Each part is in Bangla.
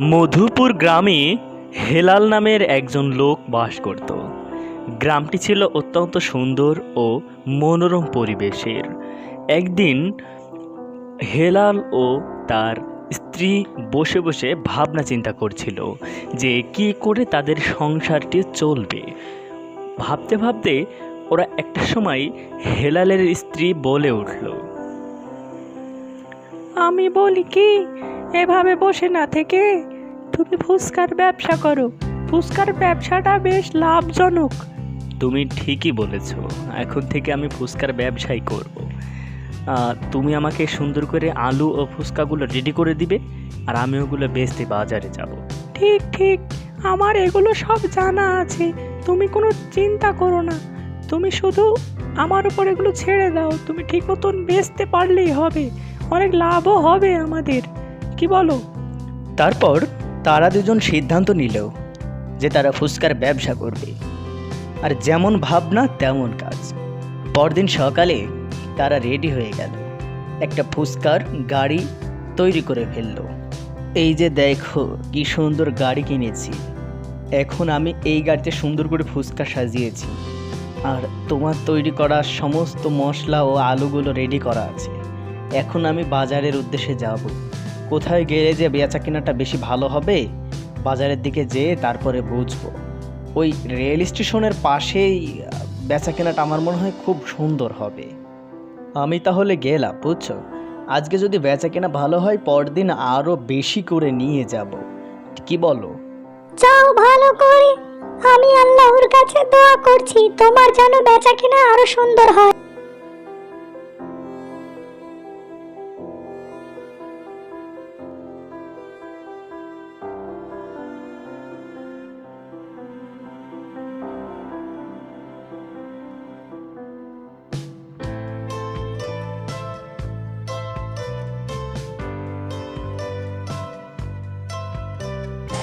মধুপুর গ্রামে হেলাল নামের একজন লোক বাস করত। গ্রামটি ছিল অত্যন্ত সুন্দর ও মনোরম পরিবেশের। একদিন হেলাল ও তার স্ত্রী বসে বসে ভাবনা চিন্তা করছিল যে কি করে তাদের সংসারটি চলবে। ভাবতে ভাবতে ওরা একটা সময় হেলালের স্ত্রী বলে উঠল, আমি বলি কি এভাবে বসে না থেকে তুমি ফুচকার ব্যবসা করো। ফুচকার ব্যবসাটা বেশ লাভজনক। তুমি ঠিকই বলেছ। এখন থেকে আমি ফুচকার ব্যবসাই করব। তুমি আমাকে সুন্দর করে আলু ও ফুচকাগুলো রেডি করে দিবে আর আমি ওগুলো বেচতে বাজারে যাব। ঠিক ঠিক। আমার এগুলো সব জানা আছে। তুমি কোনো চিন্তা করো না। তুমি শুধু আমার উপর এগুলো ছেড়ে দাও। তুমি ঠিক মতন বেচতে পারলেই হবে। অনেক লাভও হবে আমাদের। কি বলো? তারপর তারা দুজন সিদ্ধান্ত নিল যে তারা ফুচকার ব্যবসা করবে। আর যেমন ভাবনা, তেমন কাজ। পরদিন সকালে তারা রেডি হয়ে গেল। একটা ফুচকার গাড়ি তৈরি করে ফেলল। এই যে দেখো, কি সুন্দর গাড়ি কিনেছি। এখন আমি এই গাড়িতে সুন্দর করে ফুচকা সাজিয়েছি। আর তোমার তৈরি করা সমস্ত মশলা ও আলুগুলো রেডি করা আছে। এখন আমি বাজারের উদ্দেশ্যে যাব। কোথায় গেলে যে বেচা কেনাটা বেশি ভালো হবে, বাজারের দিকে যেয়ে তারপরে বুঝব। ওই রেল স্টেশনের পাশেই বেচা কেনাটা আমার মনে হয় খুব সুন্দর হবে। আমি তাহলে গেলাম, বুঝছ? আজকে যদি বেচা কেনা ভালো হয়, পরদিন আরও বেশি করে নিয়ে যাব। কি বলো? যাও ভালো করে। আমি আল্লাহর কাছে দোয়া করছি, তোমার যেন বেচা কিনা আরও সুন্দর হয়।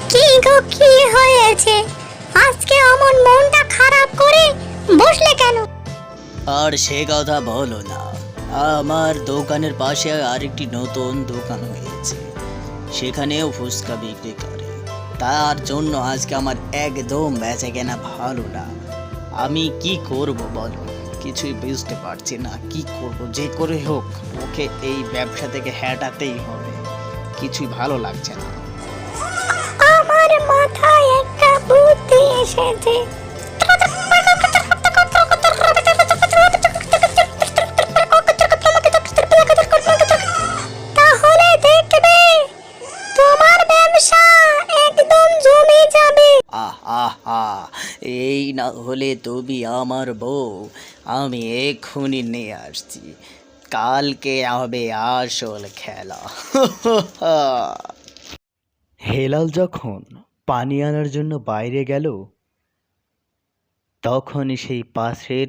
কি গো, কি হয়েছে? আজকে অমন মনটা খারাপ করে বসলে কেন? আর সে কথা বলো না। আমার দোকানের পাশে আরেকটি নতুন দোকান হয়েছে। সেখানেও ফুচকা বিক্রি করে। তার জন্য আজকে আমার একদম বেচে কেনা ভালো না। আমি কি করব বলো? কিছুই বুঝতে পারছি না, কি করব? যে করে হোক, ওকে এই ব্যবসা থেকে হ্যাটাতেই হবে। কিছুই ভালো লাগছে না। মাথায় একটা বুদ্ধি এসেছে। তাহলে দেখবে তোমার ব্যবসা একদম জমে যাবে। আহ আহ আহ এই না হলে তুমি আমার বউ। আমি এক্ষুনি নিয়ে আসছি। কালকে হবে আসল খেলা। হেলাল যখন পানি আনার জন্য বাইরে গেল, তখনই সেই পাশের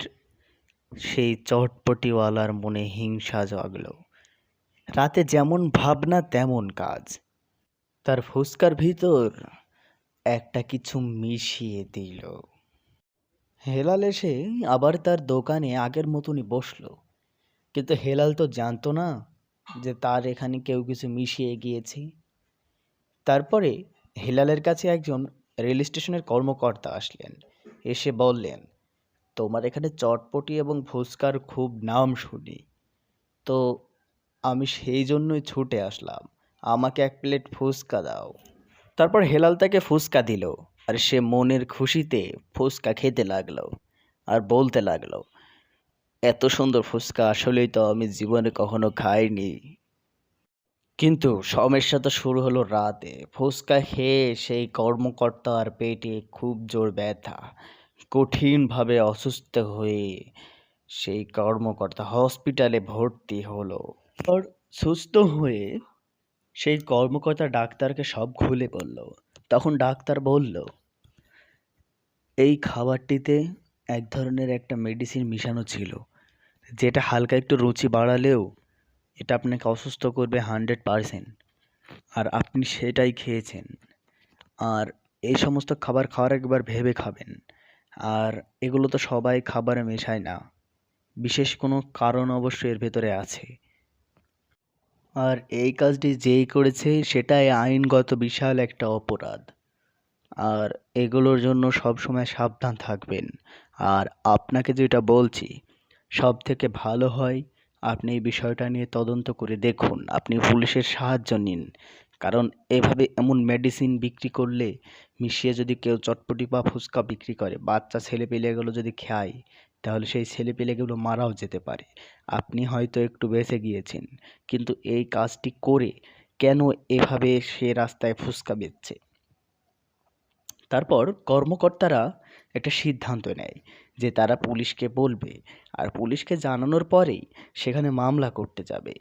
সেই চটপটিওয়ালার মনে হিংসা জাগলো। রাতে যেমন ভাবনা, তেমন কাজ। তার ফুসকার ভিতর একটা কিছু মিশিয়ে দিল। হেলাল এসে আবার তার দোকানে আগের মতনই বসল। কিন্তু হেলাল তো জানতো না যে তার এখানে কেউ কিছু মিশিয়ে গিয়েছে। তারপরে হেলালের কাছে একজন রেল স্টেশনের কর্মকর্তা আসলেন। এসে বললেন, তোমার এখানে চটপটি এবং ফুচকার খুব নাম শুনি। তো আমি সেই জন্যই ছুটে আসলাম। আমাকে এক প্লেট ফুচকা দাও। তারপর হেলাল তাকে ফুচকা দিল আর সে মনের খুশিতে ফুচকা খেতে লাগল আর বলতে লাগল, এত সুন্দর ফুচকা আসলেই তো আমি জীবনে কখনো খাইনি। কিন্তু সমস্যা তো শুরু হলো রাতে। ফুচকা খেয়ে সেই কর্মকর্তার পেটে খুব জোর ব্যথা। কঠিনভাবে অসুস্থ হয়ে সেই কর্মকর্তা হসপিটালে ভর্তি হলো। আর সুস্থ হয়ে সেই কর্মকর্তা ডাক্তারকে সব খুলে বলল। তখন ডাক্তার বলল, এই খাবারটিতে এক ধরনের একটা মেডিসিন মিশানো ছিল, যেটা হালকা একটু রুচি বাড়ালেও এটা আপনাকে অসুস্থ করবে হান্ড্রেড পারসেন্ট আর আপনি সেটাই খেয়েছেন। আর এই সমস্ত খাবার খাওয়ার একবার ভেবে খাবেন। আর এগুলো তো সবাই খাবারে মেশায় না। বিশেষ কোনো কারণ অবশ্যই এর ভেতরে আছে। আর এই কাজটি যেই করেছে, সেটাই আইনগত বিশাল একটা অপরাধ। আর এগুলোর জন্য সবসময় সাবধান থাকবেন। আর আপনাকে যেটা বলছি সব থেকে ভালো হয় আপনি এই বিষয়টা নিয়ে তদন্ত করে দেখুন। আপনি পুলিশের সাহায্য নিন। কারণ এভাবে এমন মেডিসিন বিক্রি করলে মিশিয়ে যদি কেউ চটপটি বা ফুচকা বিক্রি করে, বাচ্চা ছেলেপেলেগুলো যদি খায়, তাহলে সেই ছেলেপেলেগুলো মারাও যেতে পারে। আপনি হয়তো একটু বেঁচে গিয়েছেন, কিন্তু এই কাজটি করে কেন এভাবে সে রাস্তায় ফুচকা বেচছে? তারপর কর্মকর্তারা একটা সিদ্ধান্ত নেয় যে তারা পুলিশকে বলবে আর পুলিশকে জানানোর পরেই সেখানে মামলা করতে যাবে।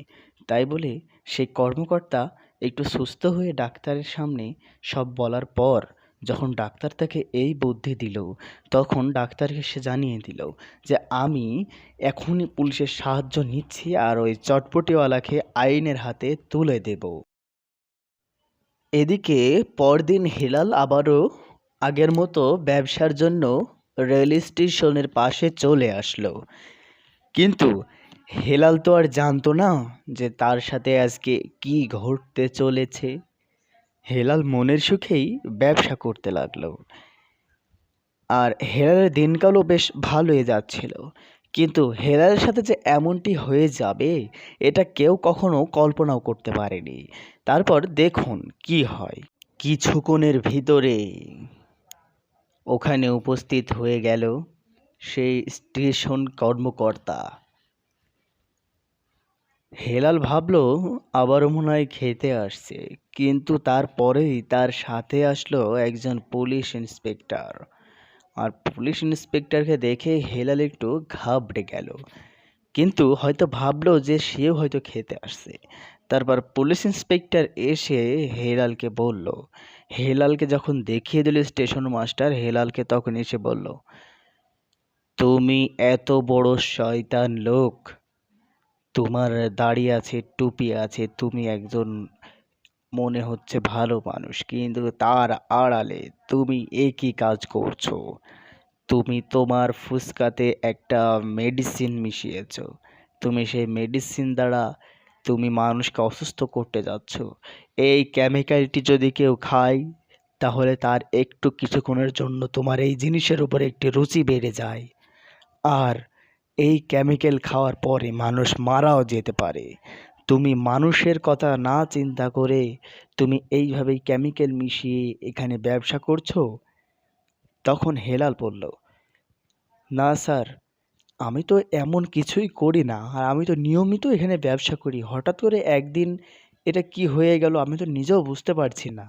তাই বলে সেই কর্মকর্তা একটু সুস্থ হয়ে ডাক্তারের সামনে সব বলার পর যখন ডাক্তার তাকে এই বুদ্ধি দিল, তখন ডাক্তারকে সে জানিয়ে দিল যে, আমি এখনই পুলিশের সাহায্য নিচ্ছি আর ওই চটপটিওয়ালাকে আইনের হাতে তুলে দেব। এদিকে পরদিন হেলাল আবারও আগের মতো ব্যবসার জন্য রেল স্টেশনের পাশে চলে আসলো। কিন্তু হেলাল তো আর জানতো না যে তার সাথে আজকে কি ঘটতে চলেছে। হেলাল মনের সুখেই ব্যবসা করতে লাগল। আর হেলালের দিনকালও বেশ ভালোই যাচ্ছিল। কিন্তু হেলালের সাথে যে এমনটি হয়ে যাবে, এটা কেউ কখনো কল্পনাও করতে পারেনি। তারপর দেখুন কি হয়। কিছুক্ষণের ভিতরে ওখানে উপস্থিত হয়ে গেল সেই স্টেশন কর্মকর্তা। হেলাল ভাবল, আবারও মনে হয় খেতে আসছে, কিন্তু তারপরেই তার সাথে আসলো একজন পুলিশ ইন্সপেক্টর। আর পুলিশ ইন্সপেক্টরকে দেখে হেলাল একটু ঘাবড়ে গেল, কিন্তু হয়তো ভাবলো যে সেও হয়তো খেতে আসছে। তারপর পুলিশ ইন্সপেক্টর এসে হেলালকে বলল হেলালকে যখন দেখিয়ে দিল স্টেশন মাস্টার, হেলালকে তখন এসে বলল, তুমি এত বড় শয়তান লোক। তোমার দাড়ি আছে, টুপি আছে, তুমি একজন মনে হচ্ছে ভালো মানুষ, কিন্তু তার আড়ালে তুমি একই কাজ করছ। তুমি তোমার ফুসকাতে একটা মেডিসিন মিশিয়েছো। তুমি সেই মেডিসিন দ্বারা তুমি মানুষকে অসুস্থ করতে যাচ্ছ। এই কেমিক্যালটি যদি কেউ খায়, তাহলে তার একটু কিছুক্ষণের জন্য তোমার এই জিনিসের উপর একটি রুচি বেড়ে যায়। আর এই কেমিক্যাল খাওয়ার পরে মানুষ মারাও যেতে পারে। তুমি মানুষের কথা না চিন্তা করে তুমি এইভাবেই কেমিক্যাল মিশিয়ে এখানে ব্যবসা করছ? তখন হেলাল বলল, না স্যার আমি তো এমন কিছুই করি না, আর আমি তো নিয়মিত এখানে ব্যবসা করি। হঠাৎ করে একদিন এটা কি হয়ে গেল আমি তো নিজেও বুঝতে পারছি না।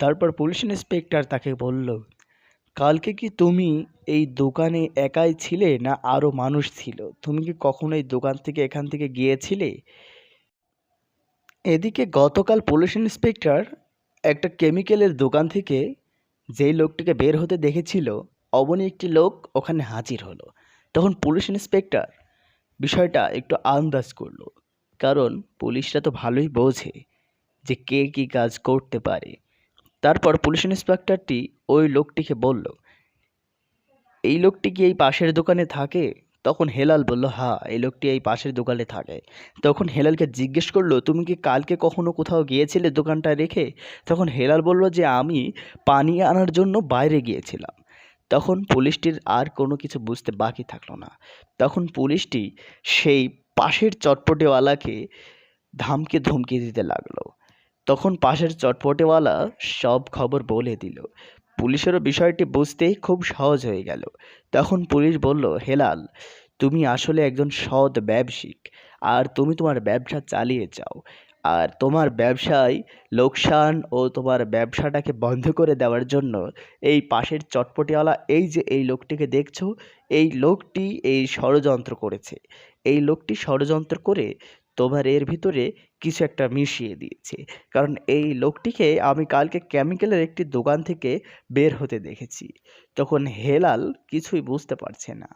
তারপর পুলিশ ইন্সপেক্টর তাকে বলল, কালকে কি তুমি এই দোকানে একাই ছিলে না আরও মানুষ ছিল? তুমি কি কখনো এই দোকান থেকে এখান থেকে গিয়েছিলে? এদিকে গতকাল পুলিশ ইন্সপেক্টর একটা কেমিক্যালের দোকান থেকে যেই লোকটিকে বের হতে দেখেছিল অমনি একটি লোক ওখানে হাজির হলো। তখন পুলিশ ইন্সপেক্টর বিষয়টা একটু আন্দাজ করল। কারণ পুলিশরা তো ভালোই বোঝে যে কে কী কাজ করতে পারে। তারপর পুলিশ ইন্সপেক্টরটি ওই লোকটিকে বলল, এই লোকটি কি এই পাশের দোকানে থাকে? তখন হেলাল বলল হ্যাঁ এই লোকটি এই পাশের দোকানে থাকে। তখন হেলালকে জিজ্ঞেস করল, তুমি কি কালকে কখনো কোথাও গিয়েছিলে দোকানটা রেখে? তখন হেলাল বলল যে, আমি পানি আনার জন্য বাইরে গিয়েছিলাম। তখন পুলিশটির আর কোনো কিছু বুঝতে বাকি থাকল না। তখন পুলিশটি সেই পাশের চটপটেওয়ালাকে ধামকে ধমকি দিতে লাগল। তখন পাশের চটপটেওয়ালা সব খবর বলে দিল। পুলিশেরও বিষয়টি বুঝতে খুব সহজ হয়ে গেল। তখন পুলিশ বলল, হেলাল, তুমি আসলে একজন সৎ ব্যবসায়িক। আর তুমি তোমার ব্যবসা চালিয়ে যাও। আর তোমার ব্যবসায় লোকসান ও তোমার ব্যবসাটাকে বন্ধ করে দেওয়ার জন্য এই পাশের চটপটিওয়ালা এই যে এই লোকটিকে দেখছ, এই লোকটি এই ষড়যন্ত্র করেছে। এই লোকটি ষড়যন্ত্র করে তোমার এর ভিতরে কিছু একটা মিশিয়ে দিয়েছে। কারণ এই লোকটিকে আমি কালকে কেমিক্যালের একটি দোকান থেকে বের হতে দেখেছি। তখন হেলাল কিছুই বুঝতে পারছে না।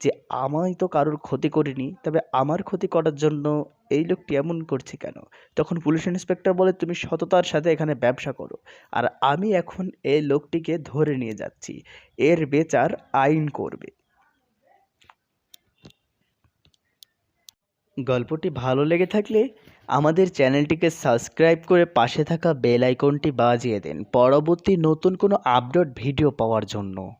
যে আমি তো কারোর ক্ষতি করিনি, তবে আমার ক্ষতি করার জন্য এই লোকটি এমন করছে কেন? তখন পুলিশ ইন্সপেক্টর বলে, তুমি সততার সাথে এখানে ব্যবসা করো। আর আমি এখন এই লোকটিকে ধরে নিয়ে যাচ্ছি। এর বেচার আইন করবে। গল্পটি ভালো লেগে থাকলে আমাদের চ্যানেলটিকে সাবস্ক্রাইব করে পাশে থাকা বেল আইকনটি বাজিয়ে দিন। পরবর্তী নতুন কোনো আপডেট ভিডিও পাওয়ার জন্য।